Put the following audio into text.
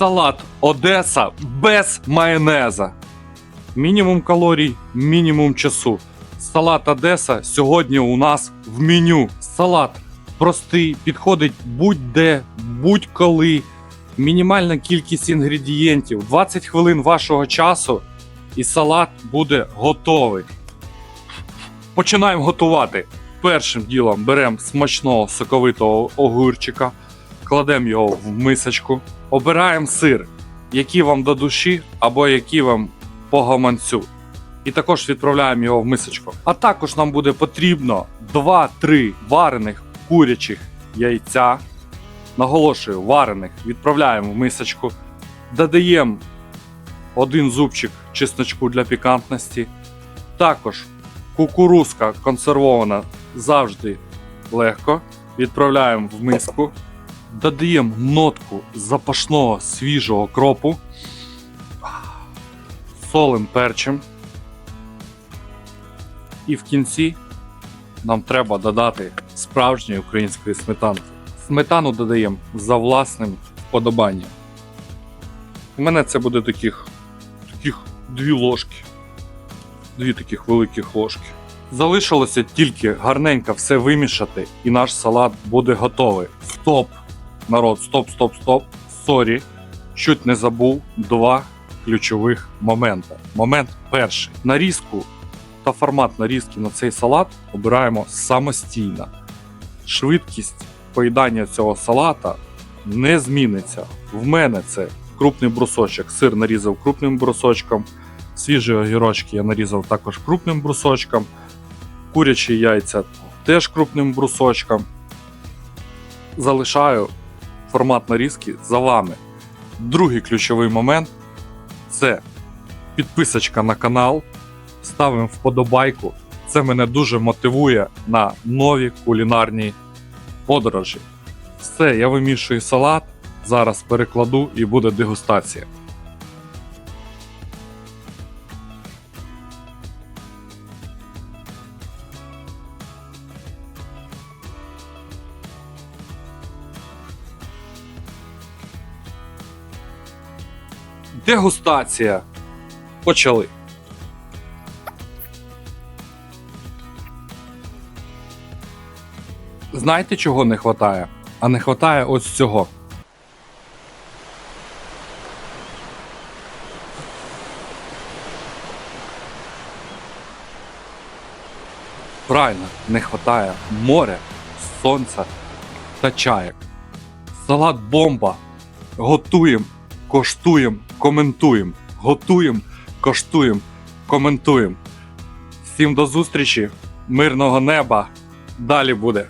Салат Одеса без майонеза. Мінімум калорій, мінімум часу. Салат Одеса сьогодні у нас в меню. Салат простий, підходить будь-де, будь-коли. Мінімальна кількість інгредієнтів, 20 хвилин вашого часу, і салат буде готовий. Починаємо готувати. Першим ділом беремо смачного соковитого огурчика, кладемо його в мисочку, обираємо сир, який вам до душі або який вам по гаманцю. І також відправляємо його в мисочку. А також нам буде потрібно 2-3 варених курячих яйця. Наголошую, варених відправляємо в мисочку, додаємо один зубчик чесночку для пікантності. Також кукурузка консервована завжди легко. Відправляємо в миску, додаємо нотку запашного свіжого кропу, солим перчим. І в кінці нам треба додати справжньої української сметанки. Сметану додаємо за власним вподобанням. У мене це буде таких, таких дві ложки. Дві таких великих ложки. Залишилося тільки гарненько все вимішати, і наш салат буде готовий. Стоп! Народ, стоп, стоп, стоп. Сорі. Чуть не забув два ключових момента. Момент перший. Нарізку та формат нарізки на цей салат обираємо самостійно. Швидкість поїдання цього салата не зміниться. В мене це крупний брусочок. Сир нарізав крупним брусочком. Свіжі огірочки я нарізав також крупним брусочком. Курячі яйця теж крупним брусочком. Залишаю формат нарізки за вами. Другий ключовий момент це підписочка на канал. Ставимо вподобайку. Це мене дуже мотивує на нові кулінарні подорожі. Все, я вимішую салат. Зараз перекладу і буде дегустація. Дегустація. Почали. Знаєте, чого не вистачає? А не вистачає ось цього. Правильно, не вистачає моря, сонця та чаєк. Салат бомба. Готуємо, коштуємо, коментуємо. Готуємо, коштуємо, коментуємо. Всім до зустрічі, мирного неба. Далі буде.